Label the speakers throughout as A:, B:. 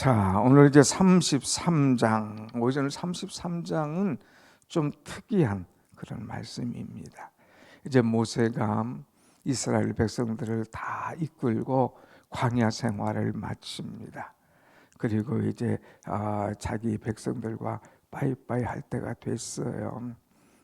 A: 자, 오늘 이제 33장, 오전 33장은 좀 특이한 그런 말씀입니다. 이제 모세가 이스라엘 백성들을 다 이끌고 광야 생활을 마칩니다. 그리고 이제 아, 자기 백성들과 빠이빠이 할 때가 됐어요.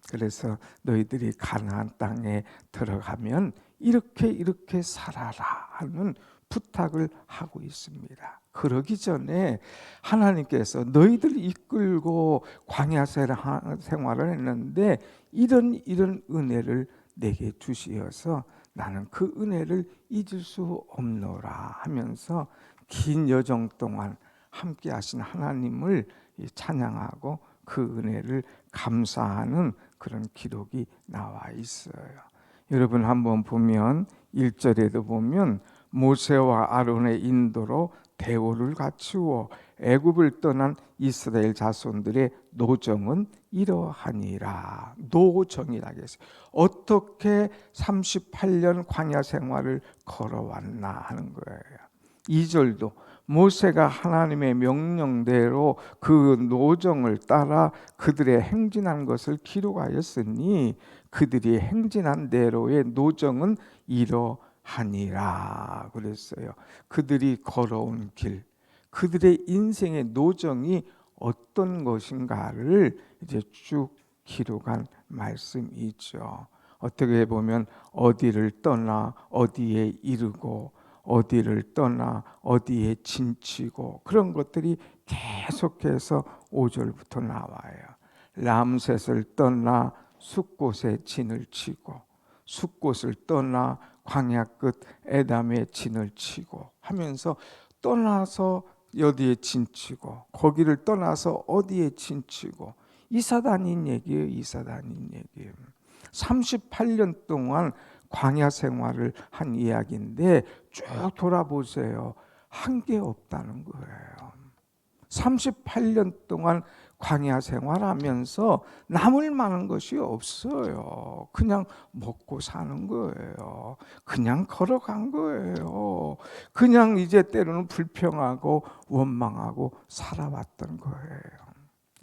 A: 그래서 너희들이 가나안 땅에 들어가면 이렇게 이렇게 살아라 하는 부탁을 하고 있습니다. 그러기 전에 하나님께서 너희들 이끌고 광야 생활을 했는데 이런 이런 은혜를 내게 주시어서 나는 그 은혜를 잊을 수 없노라 하면서 긴 여정 동안 함께 하신 하나님을 찬양하고 그 은혜를 감사하는 그런 기록이 나와 있어요. 여러분 한번 보면 1절에도 보면 모세와 아론의 인도로 대오를 갖추어 애굽을 떠난 이스라엘 자손들의 노정은 이러하니라. 노정이라 했어요. 어떻게 38년 광야 생활을 걸어왔나 하는 거예요. 2절도 모세가 하나님의 명령대로 그 노정을 따라 그들의 행진한 것을 기록하였으니 그들이 행진한 대로의 노정은 이러 하니라 그랬어요. 그들이 걸어온 길, 그들의 인생의 노정이 어떤 것인가를 이제 쭉 기록한 말씀이죠. 어떻게 보면 어디를 떠나 어디에 이르고 어디를 떠나 어디에 진치고 그런 것들이 계속해서 5절부터 나와요. 람셋을 떠나 숲곳에 진을 치고 숲곳을 떠나 광야 끝 에담에 진을 치고 하면서 떠나서 어디에 진치고 거기를 떠나서 어디에 진치고 이사단인 얘기예요. 이사단인 얘기예요. 38년 동안 광야 생활을 한 이야기인데 쭉 돌아보세요. 한 게 없다는 거예요. 38년 동안 광야 생활하면서 남을 만한 것이 없어요. 그냥 먹고 사는 거예요. 그냥 걸어간 거예요. 그냥 이제 때로는 불평하고 원망하고 살아왔던 거예요.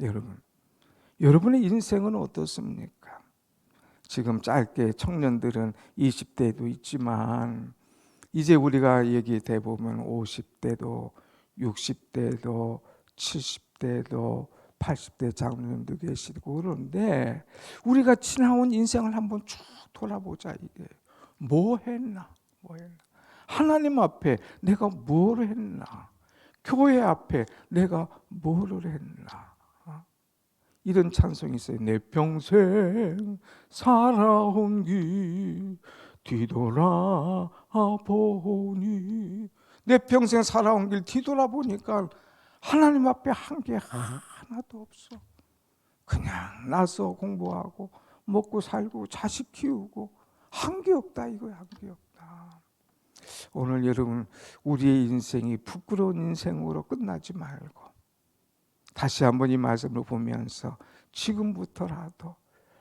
A: 여러분, 여러분의 인생은 어떻습니까? 지금 짧게 청년들은 20대도 있지만 이제 우리가 얘기 돼 보면 50대도 60대도 70대도 80대 장로님도 계시고 그런데 우리가 지나온 인생을 한번 쭉 돌아보자 이게. 뭐 했나? 뭐 했나? 하나님 앞에 내가 뭘 했나? 교회 앞에 내가 뭐를 했나? 어? 이런 찬송이 있어요. 내 평생 살아온 길 뒤돌아 보니 내 평생 살아온 길 뒤돌아보니까 하나님 앞에 한 게 하나도 없어. 그냥 나서 공부하고 먹고 살고 자식 키우고 한 게 없다 이거야 한 게 없다. 오늘 여러분 우리의 인생이 부끄러운 인생으로 끝나지 말고 다시 한번 이 말씀을 보면서 지금부터라도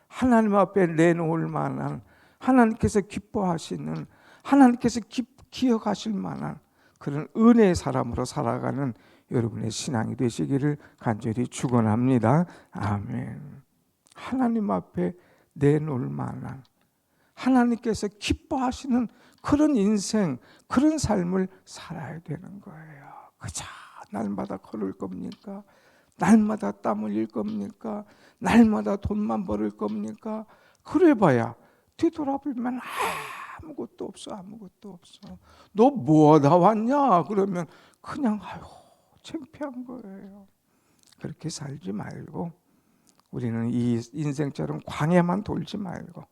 A: 하나님 앞에 내놓을 만한 하나님께서 기뻐하시는 하나님께서 기, 기억하실 만한 그런 은혜의 사람으로 살아가는 여러분의 신앙이 되시기를 간절히 축원합니다. 아멘. 하나님 앞에 내놓을 만한 하나님께서 기뻐하시는 그런 인생, 그런 삶을 살아야 되는 거예요. 그저 날마다 걸을 겁니까? 날마다 땀 흘릴 겁니까? 날마다 돈만 벌을 겁니까? 그래봐야 뒤돌아보면 아무것도 없어, 아무것도 없어. 너 뭐하다 왔냐? 그러면 그냥 아유 창피한 거예요. 그렇게 살지 말고 우리는 이 인생처럼 광야만 돌지 말고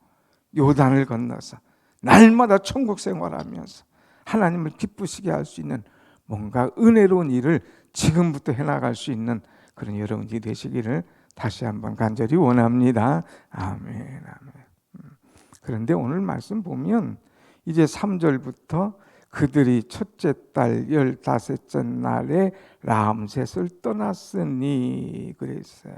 A: 요단을 건너서 날마다 천국 생활하면서 하나님을 기쁘시게 할 수 있는 뭔가 은혜로운 일을 지금부터 해나갈 수 있는 그런 여러분이 되시기를 다시 한번 간절히 원합니다. 아멘, 아멘. 음. 그런데 오늘 말씀 보면 이제 3절부터 그들이 첫째 달 열다섯째 날에 라암셋을 떠났으니 그랬어요.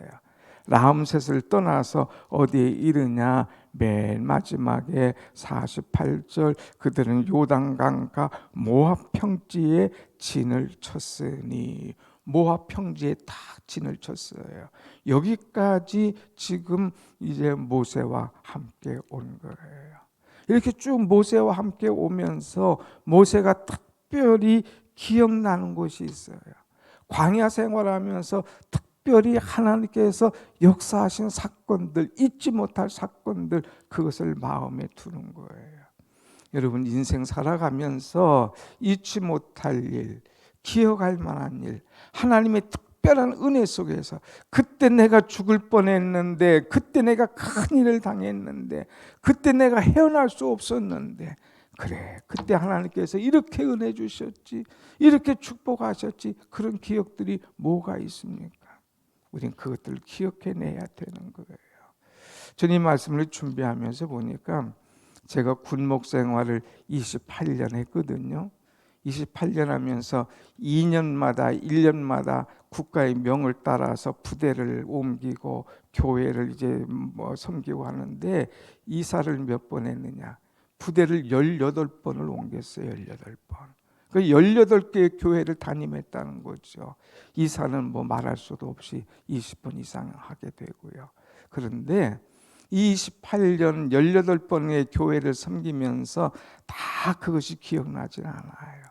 A: 라암셋을 떠나서 어디에 이르냐 맨 마지막에 48절 그들은 요단강과 모압 평지에 진을 쳤으니 모압 평지에 다 진을 쳤어요. 여기까지 지금 이제 모세와 함께 온 거예요. 이렇게 쭉 모세와 함께 오면서 모세가 특별히 기억나는 곳이 있어요. 광야 생활하면서 특별히 하나님께서 역사하신 사건들, 잊지 못할 사건들, 그것을 마음에 두는 거예요. 여러분, 인생 살아가면서 잊지 못할 일, 기억할 만한 일, 하나님의 특 별한 은혜 속에서 그때 내가 죽을 뻔했는데, 그때 내가 큰 일을 당했는데, 그때 내가 헤어날 수 없었는데, 그래, 그때 하나님께서 이렇게 은혜 주셨지, 이렇게 축복하셨지, 그런 기억들이 뭐가 있습니까? 우린 그것들을 기억해내야 되는 거예요. 주님 말씀을 준비하면서 보니까 제가 군목 생활을 28년 했거든요. 28년 하면서 2년마다 1년마다 국가의 명을 따라서 부대를 옮기고 교회를 이제 뭐 섬기고 하는데 이사를 몇 번 했느냐? 부대를 18번을 옮겼어요. 18번. 그 18개의 교회를 담임했다는 거죠. 이사는 뭐 말할 수도 없이 20번 이상 하게 되고요. 그런데 28년 18번의 교회를 섬기면서 다 그것이 기억나질 않아요.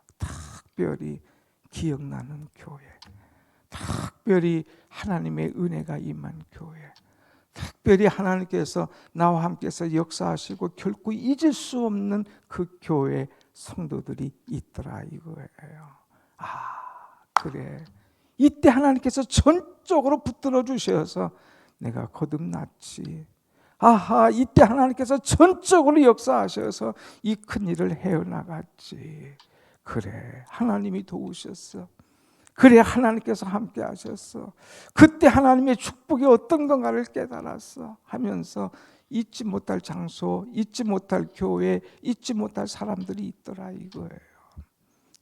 A: 특별히 기억나는 교회. 특별히 하나님의 은혜가 임한 교회. 특별히 하나님께서 나와 함께서 역사하시고 결코 잊을 수 없는 그 교회 성도들이 있더라 이거예요. 아, 그래. 이때 하나님께서 전적으로 붙들어 주셔서 내가 거듭났지. 아하, 이때 하나님께서 전적으로 역사하셔서 이 큰 일을 헤어나갔지. 그래, 하나님이 도우셨어. 그래, 하나님께서 함께 하셨어. 그때 하나님의 축복이 어떤 건가를 깨달았어. 하면서 잊지 못할 장소, 잊지 못할 교회, 잊지 못할 사람들이 있더라 이거예요.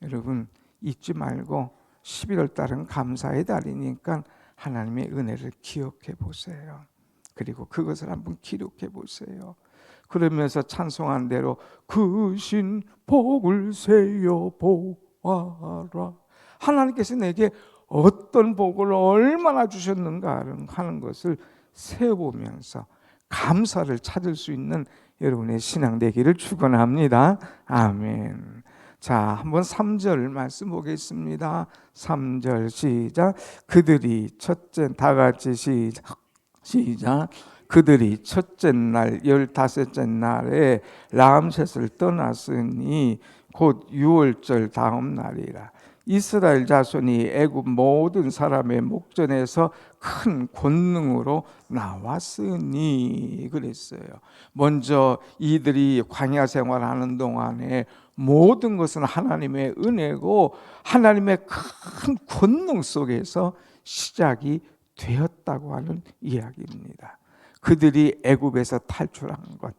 A: 여러분, 잊지 말고 11월 달은 감사의 달이니까 하나님의 은혜를 기억해 보세요. 그리고 그것을 한번 기록해 보세요. 그러면서 찬송한 대로 그 신 복을 세요 보아라. 하나님께서 내게 어떤 복을 얼마나 주셨는가 하는 것을 세보면서 감사를 찾을 수 있는 여러분의 신앙 되기를 축원합니다. 아멘. 자, 한번 3절 말씀 보겠습니다. 3절 시작. 그들이 첫째 다 같이 시작. 시작. 그들이 첫째 날 열다섯째 날에 라암셋을 떠났으니 곧 유월절 다음 날이라. 이스라엘 자손이 애굽 모든 사람의 목전에서 큰 권능으로 나왔으니 그랬어요. 먼저 이들이 광야 생활하는 동안에 모든 것은 하나님의 은혜고 하나님의 큰 권능 속에서 시작이 되었다고 하는 이야기입니다. 그들이 애굽에서 탈출한 것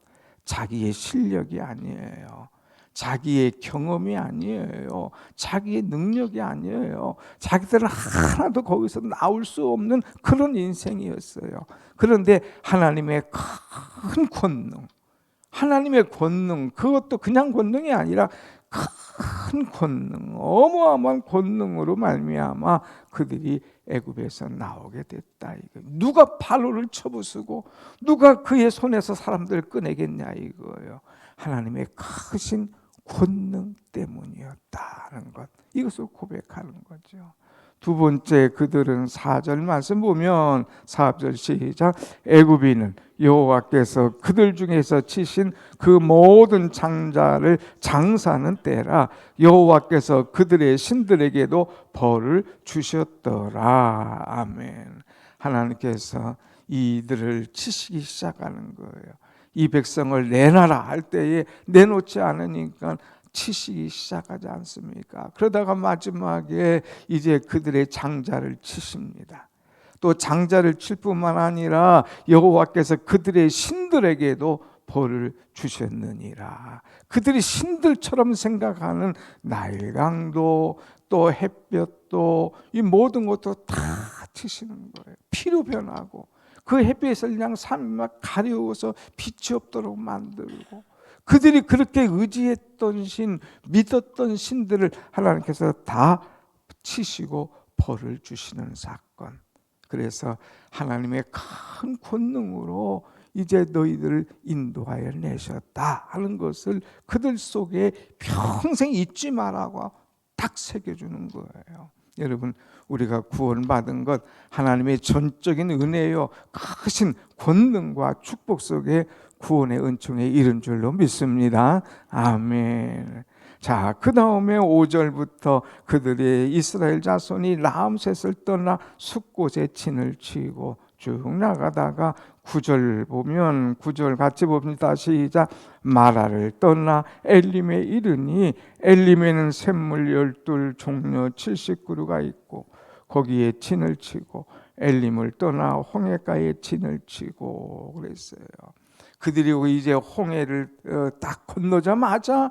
A: 자기의 실력이 아니에요. 자기의 경험이 아니에요. 자기의 능력이 아니에요. 자기들은 하나도 거기서 나올 수 없는 그런 인생이었어요. 그런데 하나님의 큰 권능, 하나님의 권능, 그것도 그냥 권능이 아니라 큰 권능, 어마어마한 권능으로 말미암아 그들이 애굽에서 나오게 됐다. 이거 누가 바로를 쳐부수고 누가 그의 손에서 사람들을 꺼내겠냐 이거예요. 하나님의 크신 권능 때문이었다는 것. 이것을 고백하는 거죠. 두 번째 그들은 4절 말씀 보면 4절 시작. 애굽인은 여호와께서 그들 중에서 치신 그 모든 장자를 장사하는 때라 여호와께서 그들의 신들에게도 벌을 주셨더라. 아멘. 하나님께서 이들을 치시기 시작하는 거예요. 이 백성을 내놔라 할 때에 내놓지 않으니까 치시기 시작하지 않습니까? 그러다가 마지막에 이제 그들의 장자를 치십니다. 또 장자를 칠 뿐만 아니라 여호와께서 그들의 신들에게도 벌을 주셨느니라. 그들이 신들처럼 생각하는 나일강도 또 햇볕도 이 모든 것도 다 치시는 거예요. 피로 변하고 그 햇빛을 그냥 산막 가려워서 빛이 없도록 만들고 그들이 그렇게 의지했던 신, 믿었던 신들을 하나님께서 다 치시고 벌을 주시는 사건. 그래서 하나님의 큰 권능으로 이제 너희들을 인도하여 내셨다 하는 것을 그들 속에 평생 잊지 말라고 딱 새겨주는 거예요. 여러분 우리가 구원받은 것 하나님의 전적인 은혜요 크신 권능과 축복 속에 구원의 은총에 이른 줄로 믿습니다. 아멘. 자, 그 다음에 5절부터 그들의 이스라엘 자손이 라암셋을 떠나 숲곳에 진을 치고 쭉 나가다가 9절 보면 9절 같이 봅니다. 시작. 마라를 떠나 엘림에 이르니 엘림에는 샘물 열둘 종려 79루가 있고 거기에 진을 치고 엘림을 떠나 홍해가에 진을 치고 그랬어요. 그들이 이제 홍해를 어, 딱 건너자마자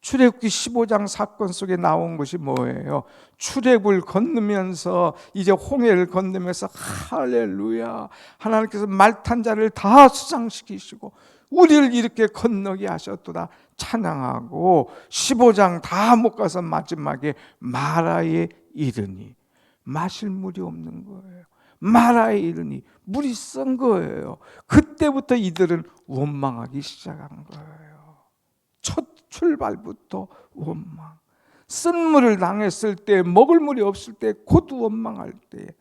A: 출애굽기 15장 사건 속에 나온 것이 뭐예요? 출애굽을 건너면서 이제 홍해를 건너면서 할렐루야 하나님께서 말탄 자를 다 수상시키시고 우리를 이렇게 건너게 하셨도다 찬양하고 15장 다 못 가서 마지막에 마라에 이르니 마실 물이 없는 거예요. 마라에 이르니 물이 쓴 거예요. 그때부터 이들은 원망하기 시작한 거예요. 첫 출발부터 원망. 쓴 물을 당했을 때, 먹을 물이 없을 때, 곧 원망할 때,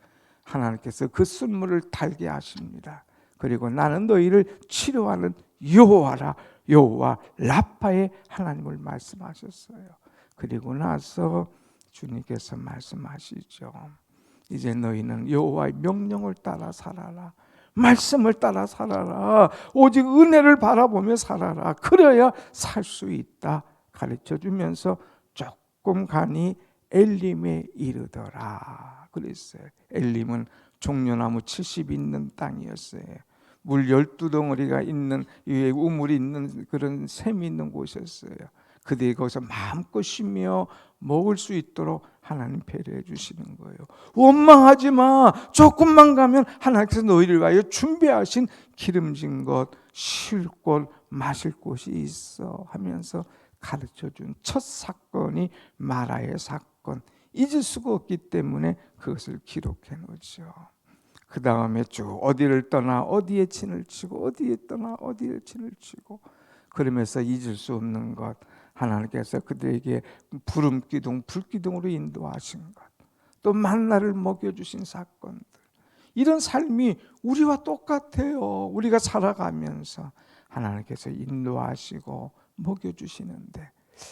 A: 하나님께서 그 쓴물을 달게 하십니다. 그리고 나는 너희를 치료하는 여호와라, 여호와 라파의 하나님을 말씀하셨어요. 그리고 나서 주님께서 말씀하시죠. 이제 너희는 여호와의 명령을 따라 살아라. 말씀을 따라 살아라. 오직 은혜를 바라보며 살아라. 그래야 살 수 있다. 가르쳐 주면서 조금 가니 엘림에 이르더라. 그랬어요. 엘림은 종려나무 70 있는 땅이었어요. 물 12덩어리가 있는 위에 우물이 있는 그런 샘이 있는 곳이었어요. 그들이 거기서 마음껏 쉬며 먹을 수 있도록 하나님 배려해 주시는 거예요. 원망하지 마. 조금만 가면 하나님께서 너희를 위하여 준비하신 기름진 것, 쉴 곳, 마실 곳이 있어 하면서 가르쳐 준 첫 사건이 마라의 사건. 잊을 수가 없기 때문에 그것을 기록해 놓죠. 그 다음에 쭉 어디를 떠나 어디에 진을 치고 어디에 떠나 어디에 진을 치고 그러면서 잊을 수 없는 것 하나님께서 그들에게 부름 기둥, 불 기둥으로 인도하신 것, 또 만나를 먹여 주신 사건들. 이런 삶이 우리와 똑같아요. 우리가 살아가면서 하나님께서 인도하시고 먹여 주시는데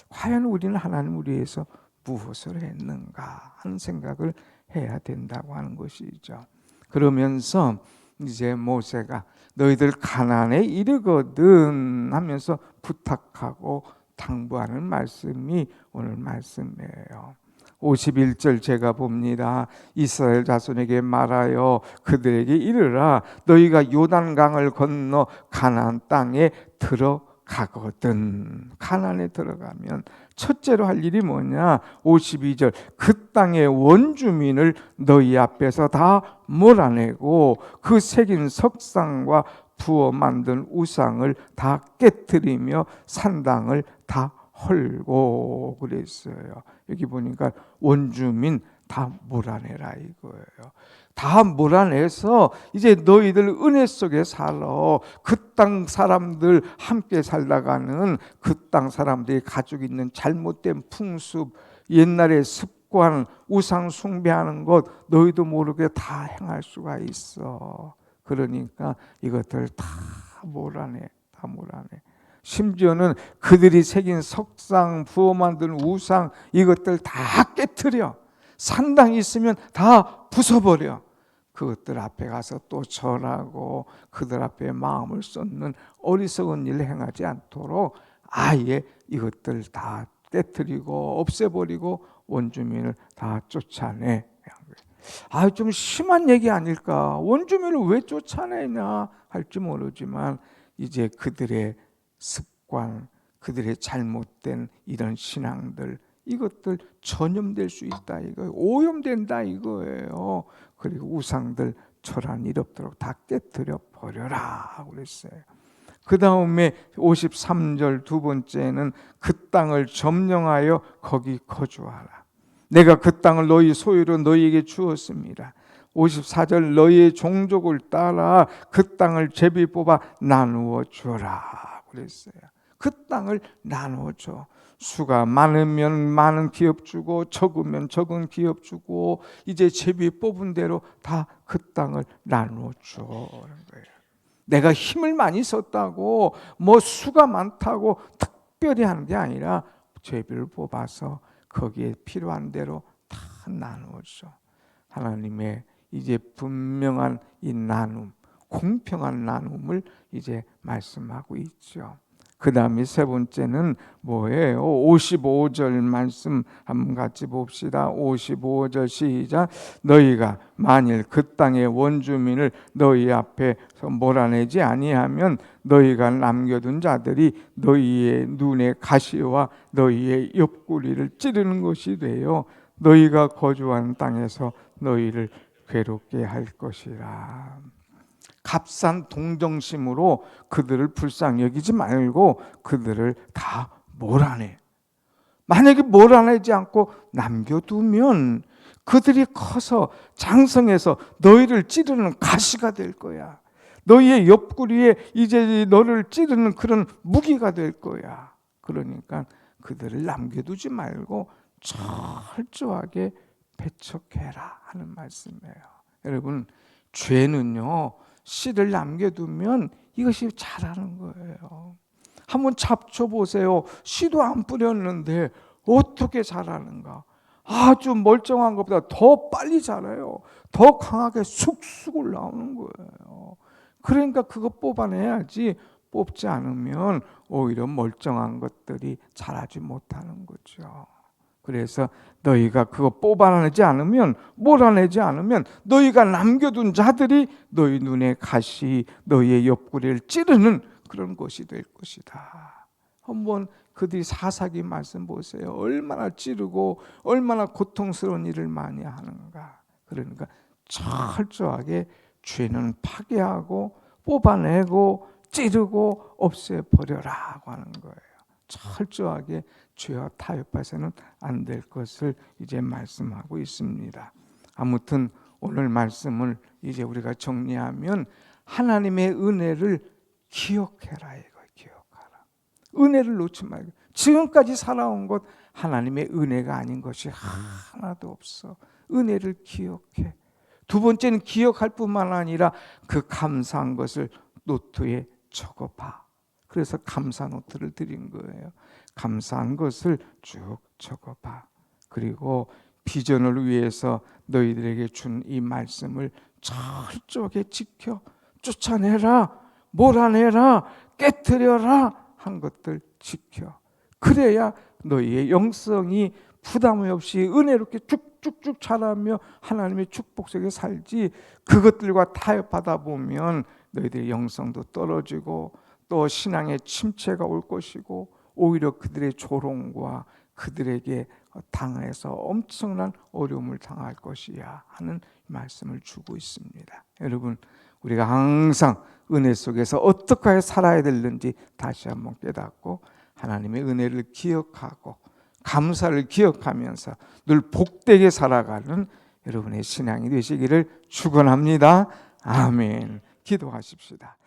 A: 과연 우리는 하나님 우리에서 무엇을 했는가 하는 생각을 해야 된다고 하는 것이죠. 그러면서 이제 모세가 너희들 가난에 이르거든 하면서 부탁하고 당부하는 말씀이 오늘 말씀이에요. 51절 제가 봅니다. 이스라엘 자손에게 말하여 그들에게 이르라 너희가 요단강을 건너 가나안 땅에 들어가거든. 가나안에 들어가면 첫째로 할 일이 뭐냐? 52절 그 땅의 원주민을 너희 앞에서 다 몰아내고 그 새긴 석상과 부어 만든 우상을 다 깨뜨리며 산당을 다 헐고 그랬어요. 여기 보니까 원주민 다 몰아내라 이거예요. 다 몰아내서 이제 너희들 은혜 속에 살아. 그 땅 사람들 함께 살다가는 그 땅 사람들이 가지고 있는 잘못된 풍습, 옛날의 습관, 우상 숭배하는 것 너희도 모르게 다 행할 수가 있어. 그러니까 이것들 다 몰아내, 다 몰아내. 심지어는 그들이 새긴 석상, 부어 만든 우상 이것들 다 깨뜨려. 산당 있으면 다 부숴버려. 그것들 앞에 가서 또 절하고 그들 앞에 마음을 쏟는 어리석은 일을 행하지 않도록 아예 이것들 다 깨뜨리고 없애버리고 원주민을 다 쫓아내. 아, 좀 심한 얘기 아닐까? 원주민을 왜 쫓아내냐 할지 모르지만 이제 그들의 습관, 그들의 잘못된 이런 신앙들 이것들 전염될 수 있다 이거 오염된다 이거예요. 그리고 우상들 철한 일 없도록 다 깨뜨려 버려라 그랬어요. 그 다음에 53절 두 번째는 그 땅을 점령하여 거기 거주하라. 내가 그 땅을 너희 소유로 너희에게 주었습니다. 54절 너희의 종족을 따라 그 땅을 제비 뽑아 나누어 주라 그랬어요. 그 땅을 나누어 줘. 수가 많으면 많은 기업 주고 적으면 적은 기업 주고 이제 제비 뽑은 대로 다 그 땅을 나누어 주는 거예요. 내가 힘을 많이 썼다고 뭐 수가 많다고 특별히 하는 게 아니라 제비를 뽑아서 거기에 필요한 대로 다 나누어 줘. 하나님의 이제 분명한 이 나눔, 공평한 나눔을 이제 말씀하고 있죠. 그 다음에 세 번째는 뭐예요? 55절 말씀 한번 같이 봅시다. 55절 시작. 너희가 만일 그 땅의 원주민을 너희 앞에서 몰아내지 아니하면 너희가 남겨둔 자들이 너희의 눈에 가시와 너희의 옆구리를 찌르는 것이 되어 너희가 거주하는 땅에서 너희를 괴롭게 할 것이라. 값싼 동정심으로 그들을 불쌍히 여기지 말고 그들을 다 몰아내. 만약에 몰아내지 않고 남겨두면 그들이 커서 장성해서 너희를 찌르는 가시가 될 거야. 너희의 옆구리에 이제 너를 찌르는 그런 무기가 될 거야. 그러니까 그들을 남겨두지 말고 철저하게 배척해라 하는 말씀이에요. 여러분, 죄는요, 씨를 남겨두면 이것이 자라는 거예요. 한번 잡초 보세요. 씨도 안 뿌렸는데 어떻게 자라는가? 아주 멀쩡한 것보다 더 빨리 자라요. 더 강하게 쑥쑥 올라오는 거예요. 그러니까 그거 뽑아내야지 뽑지 않으면 오히려 멀쩡한 것들이 자라지 못하는 거죠. 그래서 너희가 그거 뽑아내지 않으면 몰아내지 않으면 너희가 남겨둔 자들이 너희 눈에 가시 너희의 옆구리를 찌르는 그런 것이 될 것이다. 한번 그들이 사사기 말씀 보세요. 얼마나 찌르고 얼마나 고통스러운 일을 많이 하는가. 그러니까 철저하게 죄는 파괴하고 뽑아내고 찌르고 없애버려라고 하는 거예요. 철저하게 죄와 타협해서는 안 될 것을 이제 말씀하고 있습니다. 아무튼 오늘 말씀을 이제 우리가 정리하면 하나님의 은혜를 기억해라 이거 기억하라. 은혜를 놓지 말고 지금까지 살아온 것 하나님의 은혜가 아닌 것이 하나도 없어. 은혜를 기억해. 두 번째는 기억할 뿐만 아니라 그 감사한 것을 노트에 적어봐. 그래서 감사 노트를 드린 거예요. 감사한 것을 쭉 적어봐. 그리고 비전을 위해서 너희들에게 준 이 말씀을 철저하게 지켜 쫓아내라, 몰아내라, 깨뜨려라 한 것들 지켜. 그래야 너희의 영성이 부담 없이 은혜롭게 쭉쭉쭉 자라며 하나님의 축복 속에 살지 그것들과 타협하다 보면 너희들의 영성도 떨어지고 또 신앙의 침체가 올 것이고 오히려 그들의 조롱과 그들에게 당해서 엄청난 어려움을 당할 것이야 하는 말씀을 주고 있습니다. 여러분 우리가 항상 은혜 속에서 어떻게 살아야 되는지 다시 한번 깨닫고 하나님의 은혜를 기억하고 감사를 기억하면서 늘 복되게 살아가는 여러분의 신앙이 되시기를 축원합니다. 아멘. 기도하십시다.